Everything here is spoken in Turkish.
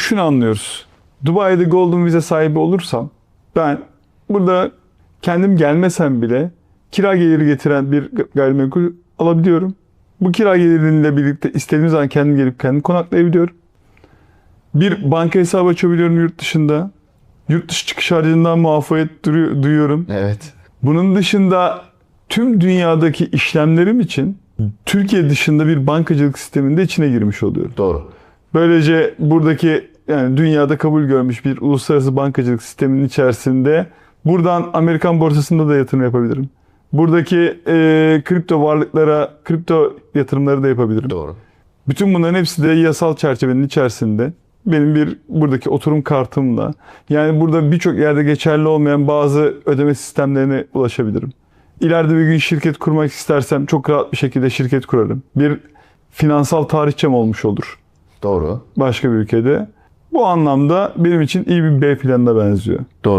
şunu anlıyoruz. Dubai'de Golden Vize sahibi olursam ben burada kendim gelmesem bile kira geliri getiren bir gayrimenkul alabiliyorum. Bu kira geliriyle birlikte istediğim zaman kendim gelip kendim konaklayabiliyorum. Bir banka hesabı açabiliyorum yurt dışında. Yurt dışı çıkış harcından muafiyet duyuyorum. Evet. Bunun dışında tüm dünyadaki işlemlerim için Türkiye dışında bir bankacılık sisteminde içine girmiş oluyorum. Doğru. Böylece buradaki yani dünyada kabul görmüş bir uluslararası bankacılık sisteminin içerisinde buradan Amerikan borsasında da yatırım yapabilirim. Buradaki e, kripto varlıklara, kripto yatırımları da yapabilirim. Doğru. Bütün bunların hepsi de yasal çerçevenin içerisinde. Benim bir buradaki oturum kartımla yani burada birçok yerde geçerli olmayan bazı ödeme sistemlerine ulaşabilirim. İleride bir gün şirket kurmak istersem çok rahat bir şekilde şirket kurarım. Bir finansal tarihçem olmuş olur Doğru. başka bir ülkede. Bu anlamda benim için iyi bir B planına benziyor. Doğru.